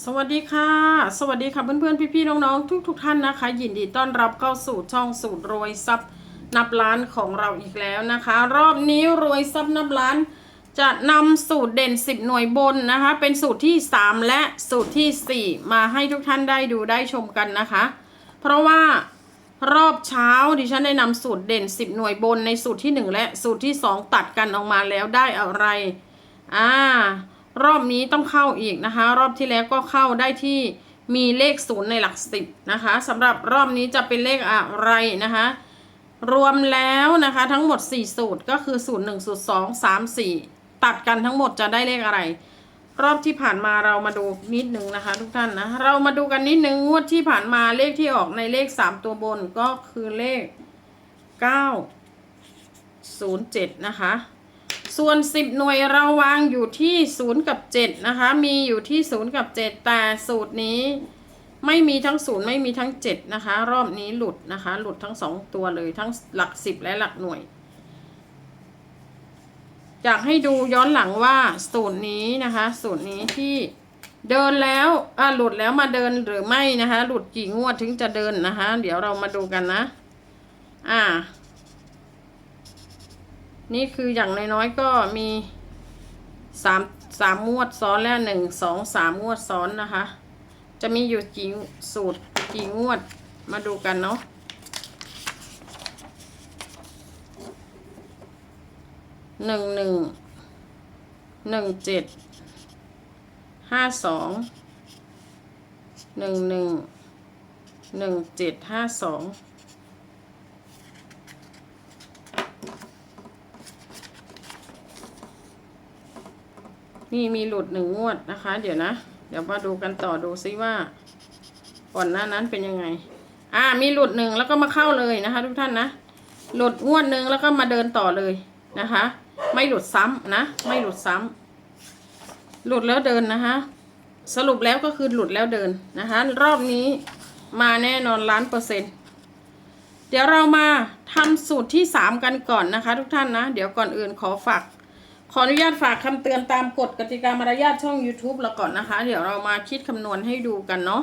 สวัสดีค่ะ สวัสดีค่ะเพื่อนๆ พี่ๆ น้องๆ ทุกๆ ท่านนะคะ ยินดีต้อนรับเข้าสู่ช่องสูตรรวยทรัพย์นับล้านของเราอีกแล้วนะคะ รอบนี้รวยทรัพย์นับล้าน จะนำสูตรเด่น 10 หน่วยบนนะคะ เป็นสูตรที่ 3 และสูตรที่ 4 มาให้ทุกท่านได้ดูได้ชมกันนะคะ เพราะว่ารอบเช้าดิฉันได้นำสูตรเด่น 10 หน่วยบนในสูตรที่ 1 และสูตรที่ 2 ตัดกันออกมาแล้วได้อะไรอ่า รอบนี้ต้องเข้าอีกนะคะ รอบที่แล้วก็เข้าได้ที่มีเลขศูนย์ในหลักสิบนะคะสำหรับรอบนี้จะเป็นเลขอะไรนะคะ รวมแล้วนะคะทั้งหมด 4 สูตรก็คือสูตร1สูตร2 3 4 ตัดกันทั้งหมดจะได้เลขอะไร รอบที่ผ่านมาเรามาดูนิดนึงนะคะ ทุกท่านนะเรามาดูกันนิดนึงงวดที่ผ่านมาเลขที่ออกในเลข 3 ตัวบนก็คือเลข 907 นะคะ ส่วน 10 หน่วยเราวางอยู่ที่ 0 กับ 7 นะคะ มีอยู่ที่ 0 กับ 7 แต่สูตรนี้ไม่มีทั้ง 0 ไม่มีทั้ง 7 นะคะ รอบนี้หลุดนะคะ หลุดทั้ง 2 ตัวเลยทั้งหลัก 10 และหลักหน่วย อยากให้ดูย้อนหลังว่าสูตรนี้นะคะ สูตรนี้ที่เดินแล้วอะหลุดแล้วมาเดินหรือไม่นะคะ หลุดกี่งวดถึงจะเดินนะคะ เดี๋ยวเรามาดูกันนะ อ่า นี่คืออย่างน้อยๆก็มีสามสามงวดซ้อนแล้วหนึ่งสองสามงวดซ้อนนะคะ จะมีอยู่กี่สูตรกี่งวดมาดูกันเนาะหนึ่งหนึ่งหนึ่งเจ็ดห้าสองหนึ่งหนึ่งหนึ่งเจ็ดห้าสอง นี่มีหลุดหนึ่งงวดนะคะ เดี๋ยวนะ เดี๋ยวมาดูกันต่อดูซิว่า ก่อนหน้านั้นเป็นยังไง อ่า มีหลุดหนึ่งแล้วก็มาเข้าเลยนะคะ ทุกท่านนะ หลุดงวดหนึ่งแล้วก็มาเดินต่อเลยนะคะ ไม่หลุดซ้ำนะ ไม่หลุดซ้ำหลุดแล้วเดินนะคะ สรุปแล้วก็คือหลุดแล้วเดินนะคะ รอบนี้มาแน่นอนล้านเปอร์เซ็นต์เดี๋ยวเรามาทำสูตรที่สามกันก่อนนะคะ ทุกท่านนะ เดี๋ยวก่อนอื่นขอฝาก ขออนุญาตฝากคำเตือนตามกฎกติกามารยาทช่อง YouTube เราก่อนนะคะ เดี๋ยวเรามาคิดคำนวณให้ดูกันเนาะ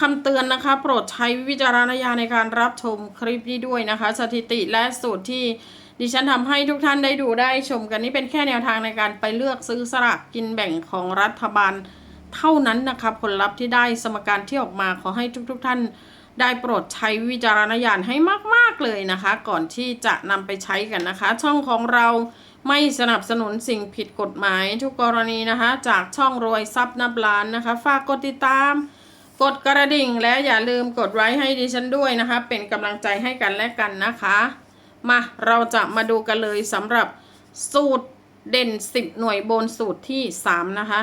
คำเตือนนะคะ โปรดใช้วิจารณญาณในการรับชมคลิปนี้ด้วยนะคะ สถิติและสูตรที่ดิฉันทำให้ทุกท่านได้ดูได้ชมกันนี่เป็นแค่แนวทางในการไปเลือกซื้อสลากกินแบ่งของรัฐบาลเท่านั้นนะคะผลลัพธ์ที่ได้สมการที่ออกมาขอให้ทุกๆทท่านได้โปรดใช้วิจารณญาณให้มาก ๆ เลยนะคะ ก่อนที่จะนำไปใช้กันนะคะ ช่องของเรา ไม่สนับสนุนสิ่งผิดกฎหมายทุกกรณีนะคะ จากช่องรวยทรัพย์นับล้านนะคะ ฝากกดติดตาม กดกระดิ่งและอย่าลืมกดไว้ให้ดิฉันด้วยนะคะ เป็นกำลังใจให้กันและกันนะคะ มาเราจะมาดูกันเลยสำหรับสูตรเด่น 10 หน่วยบนสูตรที่ 3 นะคะ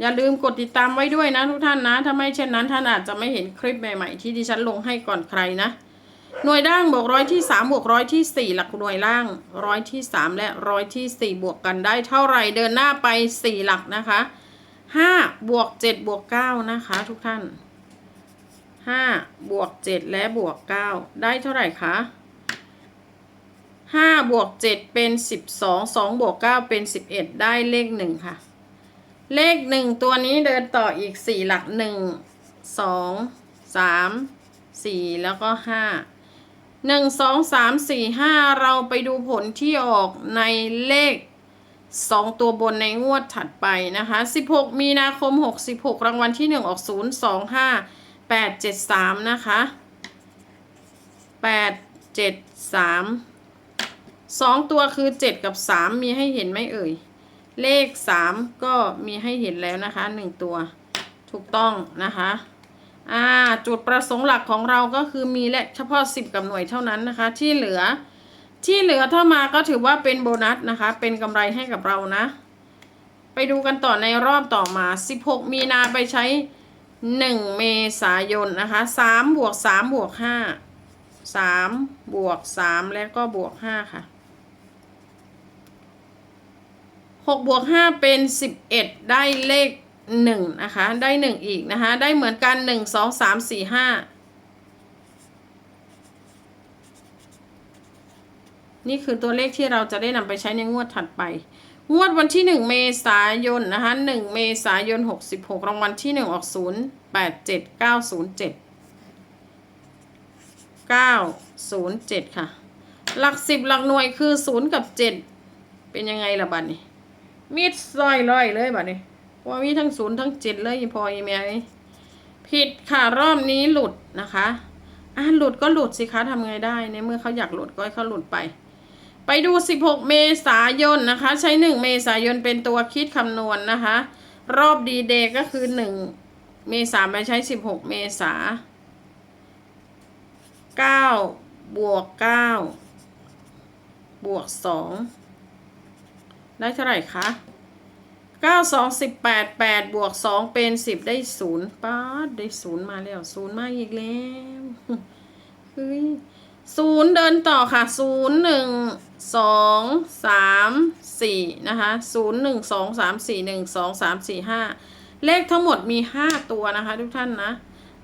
อย่าลืมกดติดตามไว้ด้วยนะทุกท่านนะ ถ้าไม่เช่นนั้นท่านอาจจะไม่เห็นคลิปใหม่ๆ ที่ดิฉันลงให้ก่อนใครนะ หน่วยล่างบวกร้อยที่สามบวกร้อยที่สี่หลักหน่วยล่างร้อยที่สามและร้อยที่สี่บวกกันได้เท่าไหร่เดินหน้าไปสี่หลักนะคะห้าบวกเจ็ดบวกเก้านะคะทุกท่านห้าบวกเจ็ดและบวกเก้าได้เท่าไหร่คะห้าบวกเจ็ดเป็นสิบสองสองบวกเก้าเป็นสิบเอ็ดได้เลขหนึ่งค่ะ เลขหนึ่งตัวนี้เดินต่ออีกสี่หลักหนึ่งสองสามสี่แล้วก็ห้า หนึ่งสองสามสี่ห้าเราไปดูผลที่ออกในเลขสองตัวบนในงวดถัดไปนะคะสิบหกมีนาคมหกสิบหกรางวัลที่หนึ่งออกศูนย์สองห้าแปดเจ็ดสามนะคะแปดเจ็ดสามสองตัวคือเจ็ดกับสามมีให้เห็นไหมเอ่ย เลขสามก็มีให้เห็นแล้วนะคะหนึ่งตัว ถูกต้องนะคะ อ่าจุดประสงค์หลักของเราก็คือมีและเฉพาะสิบกับหน่วยเท่านั้นนะคะ ที่เหลือที่เหลือถ้ามาก็ถือว่าเป็นโบนัสนะคะ เป็นกำไรให้กับเรานะ ไปดูกันต่อในรอบต่อมา 16 มีนาไปใช้ 1 เมษายนนะคะ3บวก3บวก5 3บวก3แล้วก็บวก 5 ค่ะหกบวกห้าเป็นสิบเอ็ดได้เลข หนึ่งนะคะ ได้หนึ่งอีกนะคะ ได้เหมือนกันหนึ่งสองสามสี่ห้านี่คือตัวเลขที่เราจะได้นำไปใช้ในงวดถัดไป งวดวันที่หนึ่งเมษายนนะคะหนึ่งเมษายนหกสิบหกรางวัลที่หนึ่งออกศูนย์แปดเจ็ดเก้าศูนย์เจ็ดเก้าศูนย์เจ็ดค่ะ หลักสิบหลักหน่วยคือศูนย์กับเจ็ดเป็นยังไงล่ะบัดนี้ มีดซอยร้อยเลยบัดนี้ ว่ามีทั้งศูนย์ทั้งเจ็ดเลยพออีเมียนี่ผิดค่ะรอบนี้หลุดนะคะอะหลุดก็หลุดสิคะทำไงได้ในเมื่อเขาอยากหลุดก็ให้เขาหลุดไป ไปดู 16 เมษายนนะคะ ใช้ 1 เมษายนเป็นตัวคิดคำนวณนนะคะ รอบดีเดย์ก็คือ 1 เมษาไปใช้ 16 เมษา9บวก9บวก 2 ได้เท่าไหร่คะ 9 2 18 8บแปดแปดบวก2เป็น10ได้0ป้าดได้0มาแล้ว0มาอีกแล้วเฮ้ยศูนย์เดินต่อค่ะศูนย์หนึ่งสองสามสี่นะคะศูนย์หนึ่งสองสามสี่หนึ่งสองสามสี่ห้าเลขทั้งหมดมีห้าตัวนะคะทุกท่านนะ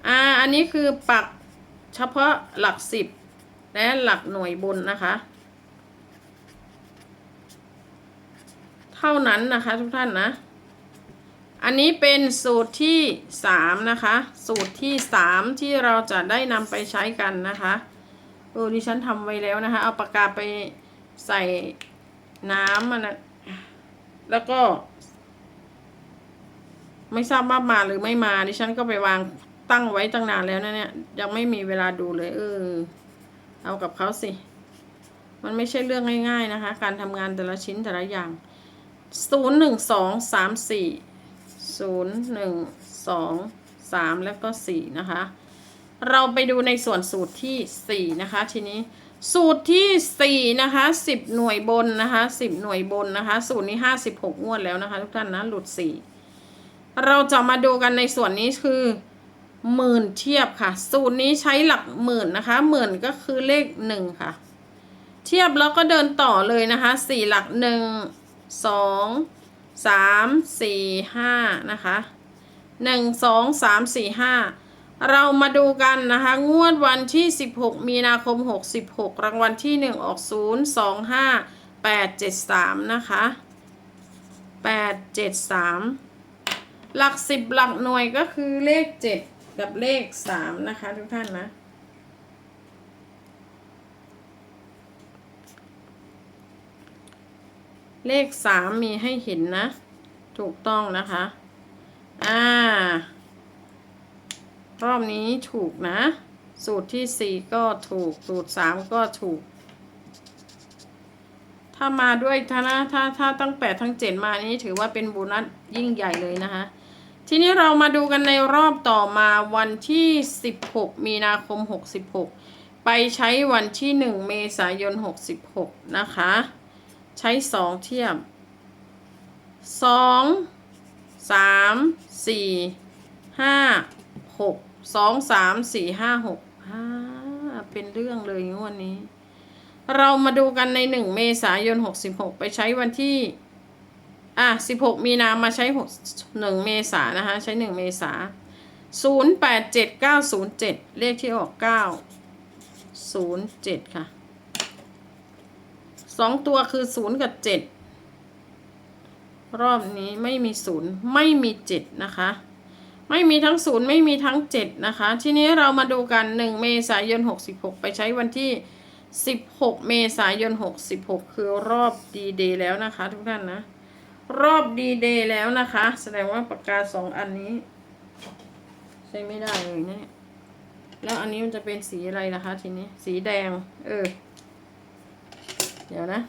อ่าอันนี้คือปักเฉพาะหลักสิบและหลักหน่วยบนนะคะ เท่านั้นนะคะทุกท่านนะ อันนี้เป็นสูตรที่สามนะคะ สูตรที่สามที่เราจะได้นำไปใช้กันนะคะเออดิฉันทำไว้แล้วนะคะ เอาปากกาไปใส่น้ำมันนะแล้วก็ ไม่ทราบว่ามาหรือไม่มาดิฉันก็ไปวางตั้งไว้ตั้งนานแล้วนะเนี่ยยังไม่มีเวลาดูเลยเออเอากับเขาสิ มันไม่ใช่เรื่องง่าย ๆนะคะ การทำงานแต่ละชิ้นแต่ละอย่าง ศูนย์หนึ่งสองสามสี่ศูนย์หนึ่งสองสามแล้วก็สี่นะคะ เราไปดูในส่วนสูตรที่สี่นะคะทีนี้สูตรที่สี่นะคะสิบหน่วยบนนะคะสิบหน่วยบนนะคะ สูตรนี้ห้าสิบหกงวดแล้วนะคะ ทุกท่านนะหลุดสี่เราจะมาดูกันในส่วนนี้คือหมื่นเทียบค่ะ สูตรนี้ใช้หลักหมื่นนะคะหมื่นก็คือเลขหนึ่งค่ะ เทียบแล้วก็เดินต่อเลยนะคะสี่หลักหนึ่ง สองสามสี่ห้านะคะหนึ่งสองสามสี่ห้าเรามาดูกันนะคะ งวดวันที่ 16 มีนาคม 66 รางวัลที่ 1 ออก 0 2 5 8 7 3 นะคะ 8 7 3 หลัก 10 หลักหน่วยก็คือเลข 7 กับเลข 3 นะคะทุกท่านนะ เลข3มีให้เห็นนะ ถูกต้องนะคะ อ่า รอบนี้ถูกนะ สูตรที่สี่ก็ถูก สูตรสามก็ถูก ถ้ามาด้วยถ้านะถ้าถ้าตั้งแปดทั้งเจ็ดมานี้ถือว่าเป็นโบนัสยิ่งใหญ่เลยนะคะ ทีนี้เรามาดูกันในรอบต่อมาวันที่ 16 มีนาคม 66 ไปใช้วันที่ 1 เมษายน 66 นะคะ ใช้2เทียบ2 3 4 5 6สองสามสี่ห้าหกห้าเป็นเรื่องเลยงวดนี้ เรามาดูกันในหนึ่งเมษายนหกสิบหกไปใช้วันที่ อะสิบหกมีนามาใช้หกหนึ่งเมษานะคะใช้หนึ่งเมษาศูนย์แปดเจ็ดเก้าศูนย์เจ็ดเลขที่ออกเก้าศูนย์เจ็ดค่ะ สองตัวคือศูนย์กับเจ็ดรอบนี้ไม่มีศูนย์ไม่มีเจ็ดนะคะ ไม่มีทั้งศูนย์ไม่มีทั้งเจ็ดนะคะ ทีนี้เรามาดูกันหนึ่งเมษายนหกสิบหกไปใช้วันที่สิบหกเมษายนหกสิบหกคือรอบดีเดย์แล้วนะคะ ทุกท่านนะ รอบดีเดย์แล้วนะคะ แสดงว่าปากกาสองอันนี้ ใช้ไม่ได้เลยนะเนี่ยแล้วอันนี้มันจะเป็นสีอะไรนะคะ ทีนี้ สีแดง เออ เดี๋ยวนะ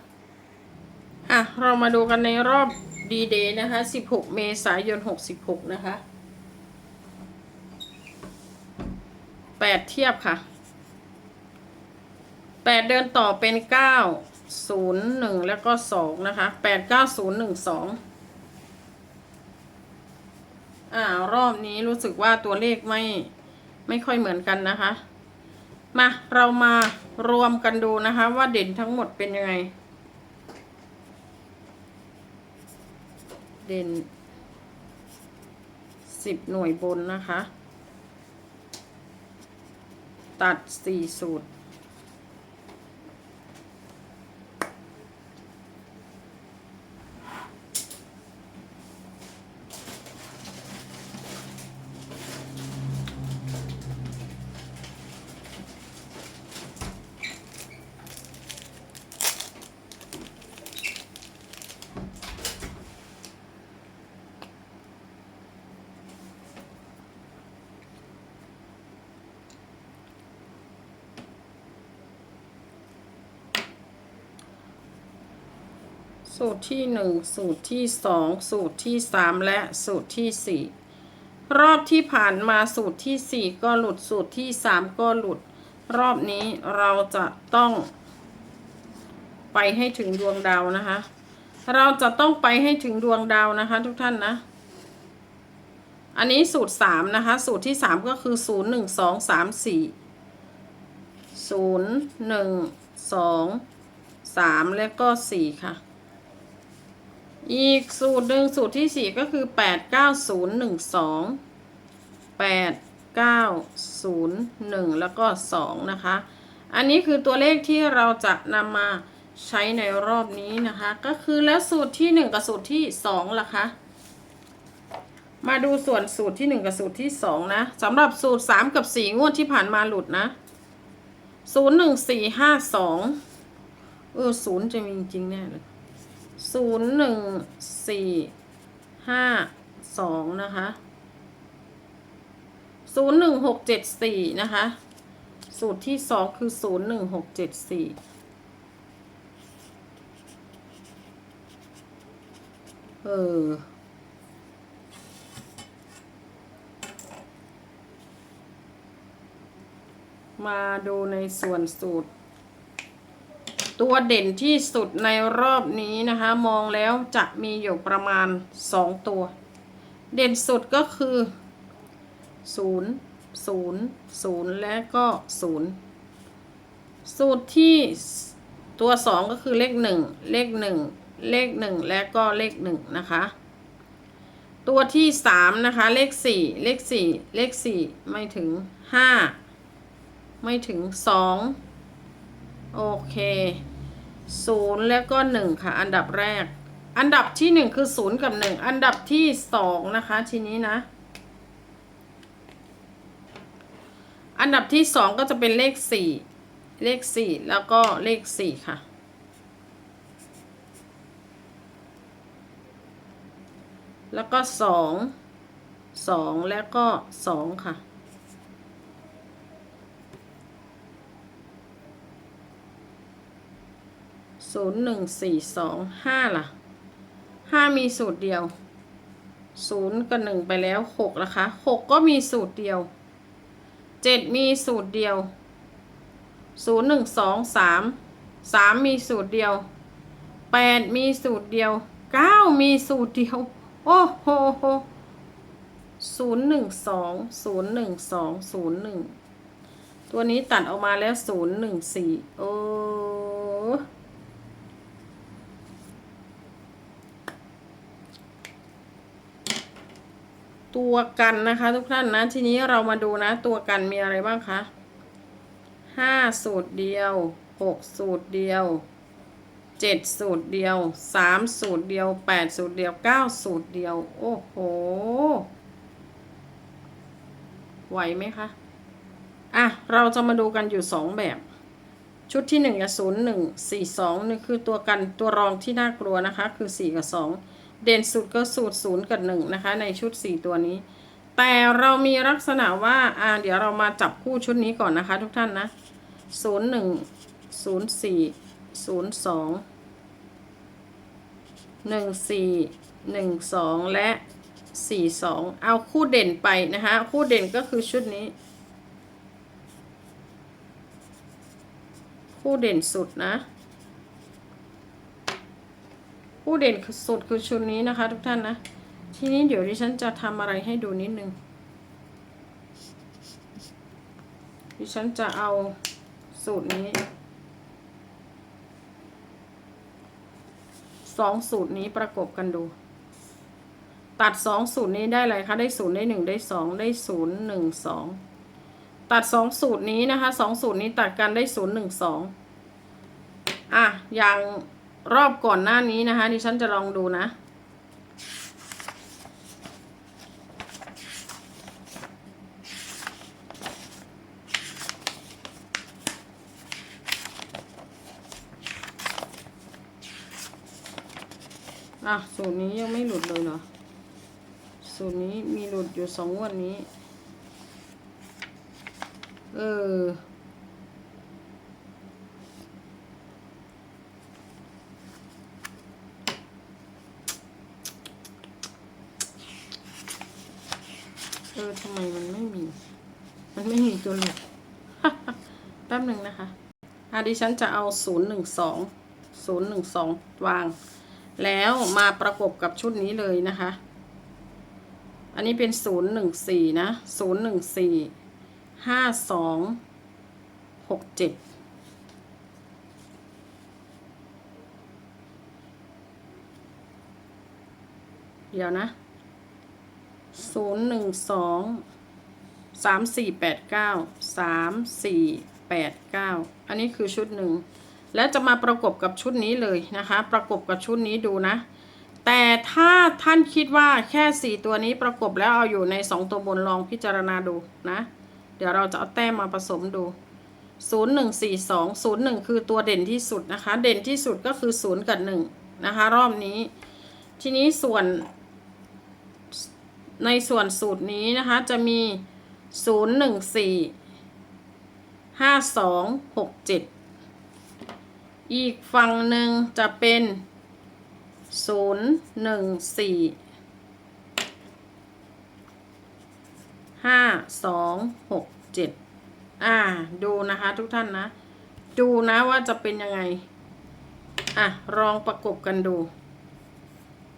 อะ เรามาดูกันในรอบดีเดย์นะคะสิบหกเมษายนหกสิบหกนะคะแปดเทียบค่ะแปดเดินต่อเป็นเก้าศูนย์หนึ่งแล้วก็สองนะคะแปดเก้าศูนย์หนึ่งสองอ่ารอบนี้รู้สึกว่าตัวเลขไม่ไม่ค่อยเหมือนกันนะคะ มาเรามารวมกันดูนะคะ ว่าเด่นทั้งหมดเป็นยังไง เด่นสิบหน่วยบนนะคะ ตัดสี่สูตร สูตรที่หนึ่งสูตรที่สองสูตรที่สามและสูตรที่สี่รอบที่ผ่านมาสูตรที่สี่ก็หลุดสูตรที่สามก็หลุด รอบนี้เราจะต้องไปให้ถึงดวงดาวนะคะ เราจะต้องไปให้ถึงดวงดาวนะคะ ทุกท่านนะ อันนี้สูตรสามนะคะ สูตรที่สามก็คือศูนย์หนึ่งสองสามสี่ศูนย์หนึ่งสองสามและก็สี่ค่ะ อีกสูตรหนึ่งสูตรที่สี่ก็คือแปดเก้าศูนย์หนึ่งสองแปดเก้าศูนย์หนึ่งแล้วก็สองนะคะ อันนี้คือตัวเลขที่เราจะนำมาใช้ในรอบนี้นะคะ ก็คือแล้วสูตรที่หนึ่งกับสูตรที่สองล่ะคะมาดูส่วนสูตรที่หนึ่งกับสูตรที่สองนะสำหรับสูตรสามกับสี่งวดที่ผ่านมาหลุดนะศูนย์หนึ่งสี่ห้าสองเออศูนย์จะมีจริงแน่เลย ศูนย์หนึ่งสี่ห้าสองนะคะศูนย์หนึ่งหกเจ็ดสี่นะคะ สูตรที่สองคือศูนย์หนึ่งหกเจ็ดสี่เออมาดูในส่วนสูตร ตัวเด่นที่สุดในรอบนี้นะคะ มองแล้วจะมีอยู่ประมาณ 2 ตัว เด่นสุดก็คือ 0 0 0 และก็ 0 สูตรที่ตัว 2 ก็คือเลข 1 เลข 1 เลข 1 และก็เลข 1 นะคะ ตัวที่ 3 นะคะ เลข 4 เลข 4 เลข 4 ไม่ถึง 5 ไม่ถึงสองโอเค ศูนย์แล้วก็หนึ่งค่ะ อันดับแรก อันดับที่หนึ่งคือศูนย์กับหนึ่งอันดับที่สองนะคะทีนี้นะ อันดับที่สองก็จะเป็นเลขสี่เลขสี่แล้วก็เลขสี่ค่ะแล้วก็สองสองแล้วก็สองค่ะ ศูนย์หนึ่งสี่สองห้าล่ะห้ามีสูตรเดียวศูนย์กับหนึ่งไปแล้วหกนะคะหกก็มีสูตรเดียวเจ็ดมีสูตรเดียวศูนย์หนึ่งสองสามสามมีสูตรเดียวแปดมีสูตรเดียวเก้ามีสูตรเดียว โอ้โหศูนย์หนึ่งสองศูนย์หนึ่งสองศูนย์หนึ่งตัวนี้ตัดออกมาแล้วศูนย์หนึ่งสี่โอ้ ตัวกันนะคะ ทุกท่านนะ ทีนี้เรามาดูนะ ตัวกันมีอะไรบ้างคะห้าสูตรเดียวหกสูตรเดียวเจ็ดสูตรเดียวสามสูตรเดียวแปดสูตรเดียวเก้าสูตรเดียว โอ้โหไหวไหมคะอะเราจะมาดูกันอยู่สองแบบ ชุดที่หนึ่งกับศูนย์หนึ่งสี่สองนี่คือตัวกันตัวรองที่น่ากลัวนะคะ คือสี่กับสอง เด่นสุดก็สูตรศูนย์กับหนึ่งนะคะ ในชุดสี่ตัวนี้ แต่เรามีลักษณะว่าอ่าเดี๋ยวเรามาจับคู่ชุดนี้ก่อนนะคะ ทุกท่านนะศูนย์หนึ่งศูนย์สี่ศูนย์สองหนึ่งสี่หนึ่งสองและสี่สองเอาคู่เด่นไปนะคะ คู่เด่นก็คือชุดนี้ คู่เด่นสุดนะ คู่เด่นสุดคือชุดนี้นะคะ ทุกท่านนะ ทีนี้เดี๋ยวดิฉันจะทำอะไรให้ดูนิดนึง ดิฉันจะเอาสูตรนี้สองสูตรนี้ประกบกันดู ตัดสองสูตรนี้ได้อะไรคะ ได้ศูนย์ได้หนึ่งได้สองได้ศูนย์หนึ่งสองตัดสองสูตรนี้นะคะสองสูตรนี้ตัดกันได้ศูนย์หนึ่งสองอะอย่าง รอบก่อนหน้านี้นะคะดิฉันจะลองดูนะ อะ สูตรนี้ยังไม่หลุดเลยเหรอ สูตรนี้มีหลุดอยู่สองวันนี้ เออ ทำไมมันไม่มี มันไม่มีตัวหลุดแป๊บหนึ่งนะคะอะดิฉันจะเอาศูนย์หนึ่งสองศูนย์หนึ่งสองวาง แล้วมาประกบกับชุดนี้เลยนะคะ อันนี้เป็นศูนย์หนึ่งสี่นะศูนย์หนึ่งสี่ห้าสองหกเจ็ดเดี๋ยวนะ ศูนย์หนึ่งสองสามสี่แปดเก้าสามสี่แปดเก้าอันนี้คือชุดหนึ่ง แล้วจะมาประกบกับชุดนี้เลยนะคะ ประกบกับชุดนี้ดูนะ แต่ถ้าท่านคิดว่าแค่สี่ตัวนี้ประกบแล้วเอาอยู่ในสองตัวบนลองพิจารณาดูนะ เดี๋ยวเราจะเอาแต้มมาผสมดูศูนย์หนึ่งสี่สองศูนย์หนึ่งคือตัวเด่นที่สุดนะคะ เด่นที่สุดก็คือศูนย์กับหนึ่งนะคะ รอบนี้ ทีนี้ส่วน ในส่วนสูตรนี้นะคะ จะมีศูนย์หนึ่งสี่ห้าสองหกเจ็ดอีกฝั่งหนึ่งจะเป็นศูนย์หนึ่งสี่ห้าสองหกเจ็ดอ่า ดูนะคะทุกท่านนะ ดูนะว่าจะเป็นยังไง อะ ลองประกบกันดู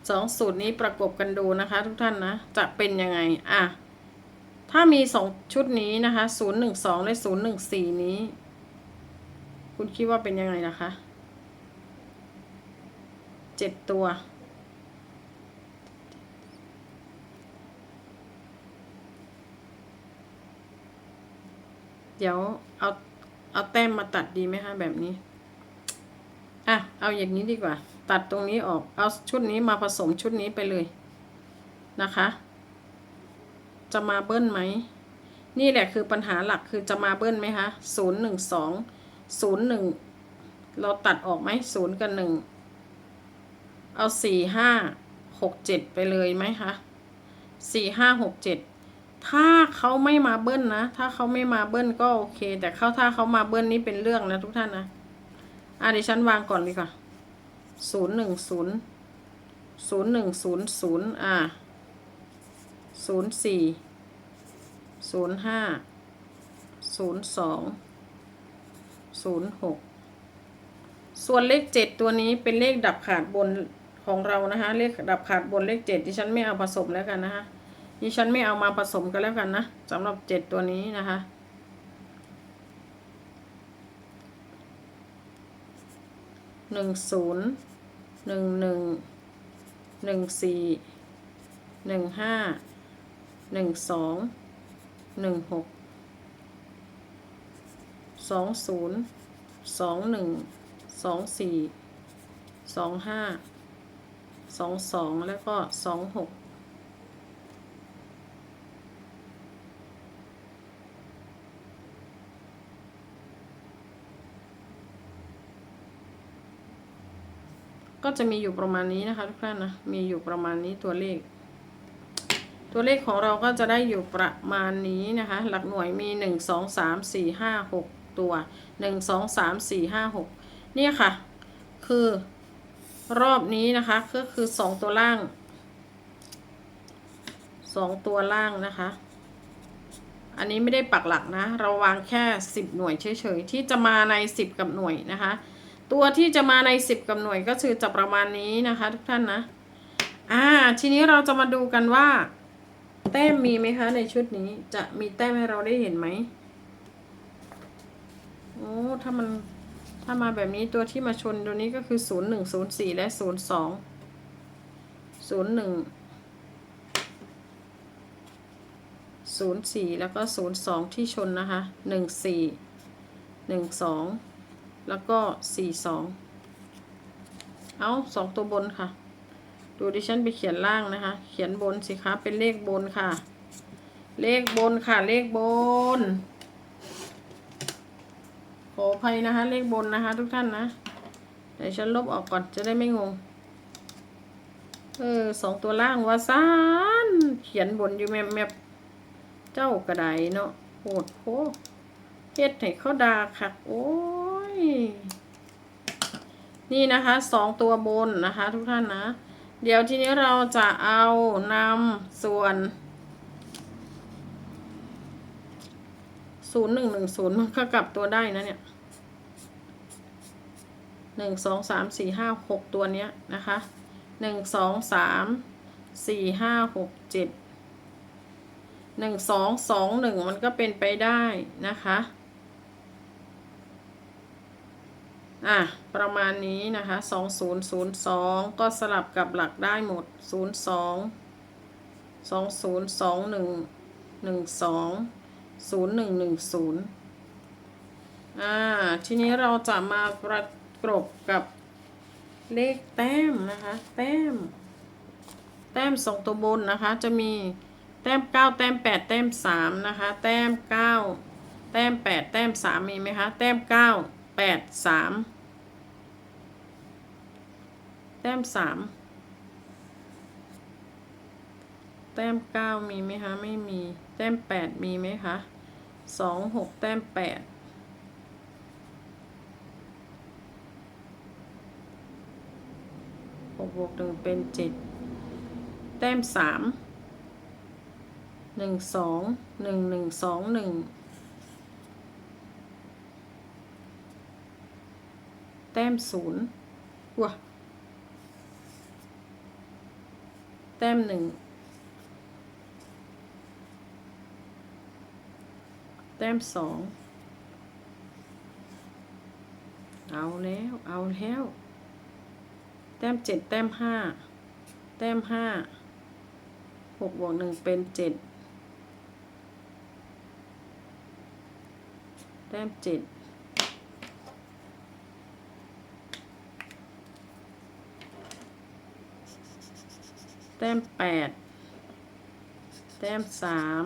สองสูตรนี้ประกบกันดูนะคะ ทุกท่านนะ จะเป็นยังไง อะ ถ้ามีสองชุดนี้นะคะศูนย์หนึ่งสองและศูนย์หนึ่งสี่นี้ คุณคิดว่าเป็นยังไงนะคะเจ็ดตัวเดี๋ยวเอาเอาแต้มมาตัดดีไหมคะแบบนี้ อะ เอาอย่างนี้ดีกว่า ตัดตรงนี้ออก เอาชุดนี้มาผสมชุดนี้ไปเลยนะคะ จะมาเบิ้ลไหม นี่แหละคือปัญหาหลักคือจะมาเบิ้ลไหมคะศูนย์หนึ่งสองศูนย์หนึ่งเราตัดออกไหมศูนย์กับหนึ่งเอาสี่ห้าหกเจ็ดไปเลยไหมคะสี่ห้าหกเจ็ดถ้าเขาไม่มาเบิ้ลนะ ถ้าเขาไม่มาเบิ้ลก็โอเค แต่เขาถ้าเขามาเบิ้ลนี่เป็นเรื่องนะทุกท่านนะอะดิฉันวางก่อนเลยค่ะ ศูนย์หนึ่งศูนย์ศูนย์หนึ่งศูนย์ศูนย์อ่าศูนย์สี่ศูนย์ห้าศูนย์สองศูนย์หกส่วนเลขเจ็ดตัวนี้เป็นเลขดับขาดบนของเรานะคะ เลขดับขาดบนเลขเจ็ดที่ฉันไม่เอาผสมแล้วกันนะคะดิฉันไม่เอามาผสมกันแล้วกันนะสำหรับเจ็ดตัวนี้นะคะ หนึ่งศูนย์หนึ่งหนึ่งหนึ่งสี่หนึ่งห้าหนึ่งสองหนึ่งหกสองศูนย์สองหนึ่งสองสี่สองห้าสองสองแล้วก็สองหก ก็จะมีอยู่ประมาณนี้นะคะทุกท่านนะ มีอยู่ประมาณนี้ตัวเลข ตัวเลขของเราก็จะได้อยู่ประมาณนี้นะคะ หลักหน่วยมีหนึ่งสองสามสี่ห้าหกตัวหนึ่งสองสามสี่ห้าหกเนี่ยค่ะ คือรอบนี้นะคะก็คือสองตัวล่างสองตัวล่างนะคะ อันนี้ไม่ได้ปักหลักนะ เราวางแค่สิบหน่วยเฉยๆ ที่จะมาในสิบกับหน่วยนะคะ ตัวที่จะมาในสิบกับหน่วยก็คือจะประมาณนี้นะคะทุกท่านนะ อ่า ทีนี้เราจะมาดูกันว่า แต้มมีไหมคะในชุดนี้จะมีแต้มให้เราได้เห็นไหมโอ้ถ้ามันถ้ามาแบบนี้ตัวที่มาชนตัวนี้ก็คือศูนย์หนึ่งศูนย์สี่และศูนย์สองศูนย์หนึ่งศูนย์สี่แล้วก็ศูนย์สองที่ชนนะคะหนึ่งสี่หนึ่งสอง แล้วก็สี่สองเอาสองตัวบนค่ะ ดูดิฉันไปเขียนล่างนะคะ เขียนบนสิคะเป็นเลขบนค่ะ เลขบนค่ะ เลขบน ขออภัยนะคะ เลขบนนะคะ ทุกท่านนะเดี๋ยวฉันลบออกก่อนจะได้ไม่งง เออสองตัวล่างว่าซานเขียนบนอยู่แมบแมบเจ้ากระไดเนาะโหดโหเฮ็ดให้เขาดาคักโอ้ นี่นะคะสองตัวบนนะคะทุกท่านนะ เดี๋ยวทีนี้เราจะเอานำส่วนศูนย์หนึ่งหนึ่งศูนย์มันก็กลับตัวได้นะเนี่ยหนึ่งสองสามสี่ห้าหกตัวเนี้ยนะคะหนึ่งสองสามสี่ห้าหกเจ็ดหนึ่งสองสองหนึ่งมันก็เป็นไปได้นะคะ อะประมาณนี้นะคะสองศูนย์ศูนย์สองก็สลับกับหลักได้หมดศูนย์สองสองศูนย์สองหนึ่งหนึ่งสองศูนย์หนึ่งหนึ่งศูนย์อ่าทีนี้เราจะมาประกบกับเลขแต้มนะคะ แต้ม แต้มสองตัวบนนะคะ จะมีแต้มเก้าแต้มแปดแต้มสามนะคะ แต้มเก้าแต้มแปดแต้มสามมีไหมคะ แต้มเก้าแปดสาม แต้มสามแต้มเก้ามีไหมคะ ไม่มี แต้มแปดมีไหมคะสองหกแต้มแปดหกบวกหนึ่งเป็นเจ็ดแต้มสามหนึ่งสองหนึ่งหนึ่งสองหนึ่งแต้มศูนย์ว้าแต้มหนึ่งแต้มสองเอาแล้ว เอาแล้ว แต้มเจ็ดแต้มห้าแต้มห้าหกบวกหนึ่งเป็นเจ็ดแต้มเจ็ด ต้มแปดแต้มสาม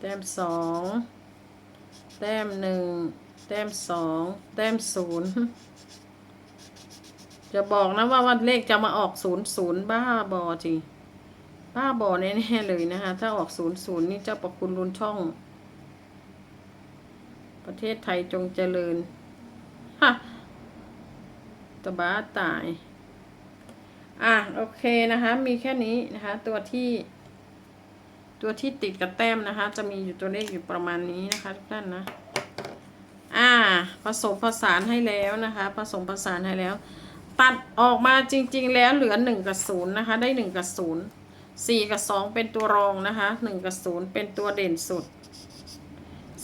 แต้มสองแต้มหนึ่งแต้มสองแต้มศูนย์จะบอกนะว่าวันเลขจะมาออกศูนย์ศูนย์บ้าบอจริงบ้าบอแน่ๆเลยนะคะ ถ้าออกศูนย์ศูนย์นี่เจ้าประคุณรุนช่อง ประเทศไทยจงเจริญ ตบ้าตาย อะโอเคนะคะ มีแค่นี้นะคะ ตัวที่ ตัวที่ติดกับแต้มนะคะ จะมีอยู่ตัวเลขอยู่ประมาณนี้นะคะทุกท่านนะ อ่า ผสมผสานให้แล้วนะคะ ผสมผสานให้แล้ว ตัดออกมาจริง ๆ แล้วเหลือหนึ่งกับศูนย์นะคะ ได้หนึ่งกับศูนย์สี่กับสองเป็นตัวรองนะคะหนึ่งกับศูนย์เป็นตัวเด่นสุด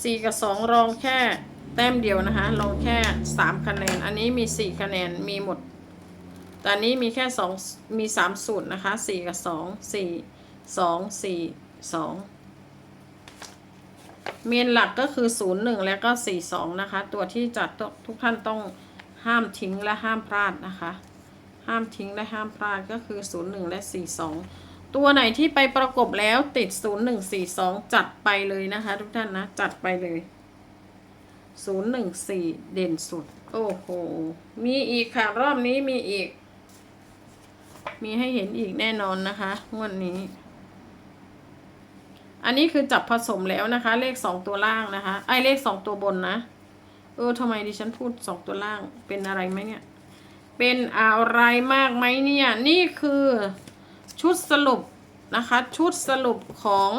สี่กับสองรองแค่ แต้มเดียวนะคะรองแค่สามคะแนน อันนี้มีสี่คะแนน มีหมด แต่อันนี้มีแค่สองมีสามสูตรนะคะสี่กับสองสี่สองสี่สองเมนหลักก็คือศูนย์หนึ่งแล้วก็สี่สองนะคะ ตัวที่จัดทุกท่านต้องห้ามทิ้งและห้ามพลาดนะคะ ห้ามทิ้งและห้ามพลาดก็คือศูนย์หนึ่งและสี่สองตัวไหนที่ไปประกบแล้วติดศูนย์หนึ่งสี่สองจัดไปเลยนะคะ ทุกท่านนะ จัดไปเลย ศูนย์หนึ่งสี่เด่นสุด โอ้โห มีอีกค่ะ รอบนี้มีอีก มีให้เห็นอีกแน่นอนนะคะ งวดนี้ อันนี้คือจับผสมแล้วนะคะ เลขสองตัวล่างนะคะ ไอ้เลขสองตัวบนนะ เออทำไมดิฉันพูดสองตัวล่าง เป็นอะไรไหมเนี่ย เป็นอะไรมากไหมเนี่ย นี่คือชุดสรุปนะคะ ชุดสรุปของ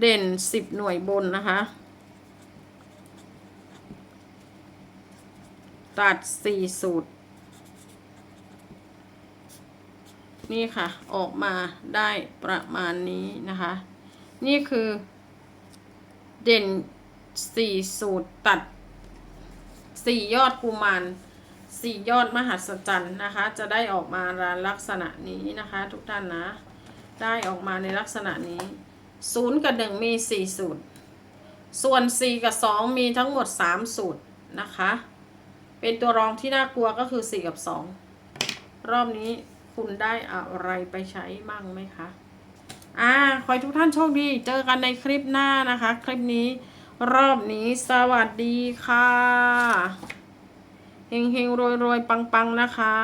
เด่นสิบหน่วยบนนะคะ ตัดสี่สูตร นี่ค่ะ ออกมาได้ประมาณนี้นะคะ นี่คือ เด่นสี่สูตรตัดสี่ยอดกุมารสี่ยอดมหัศจรรย์นะคะ จะได้ออกมาลักษณะนี้นะคะ ทุกท่านนะ ได้ออกมาในลักษณะนี้ ศูนย์กับหนึ่งมีสี่สูตร ส่วนสี่กับสองมีทั้งหมดสามสูตรนะคะ เป็นตัวรองที่น่ากลัวก็คือสี่กับสองรอบนี้คุณได้อะไรไปใช้มั่งไหมคะ อ่า ขอให้ทุกท่านโชคดี เจอกันในคลิปหน้านะคะ คลิปนี้รอบนี้สวัสดีค่ะ เฮงเฮงรวยรวยปังปังนะคะ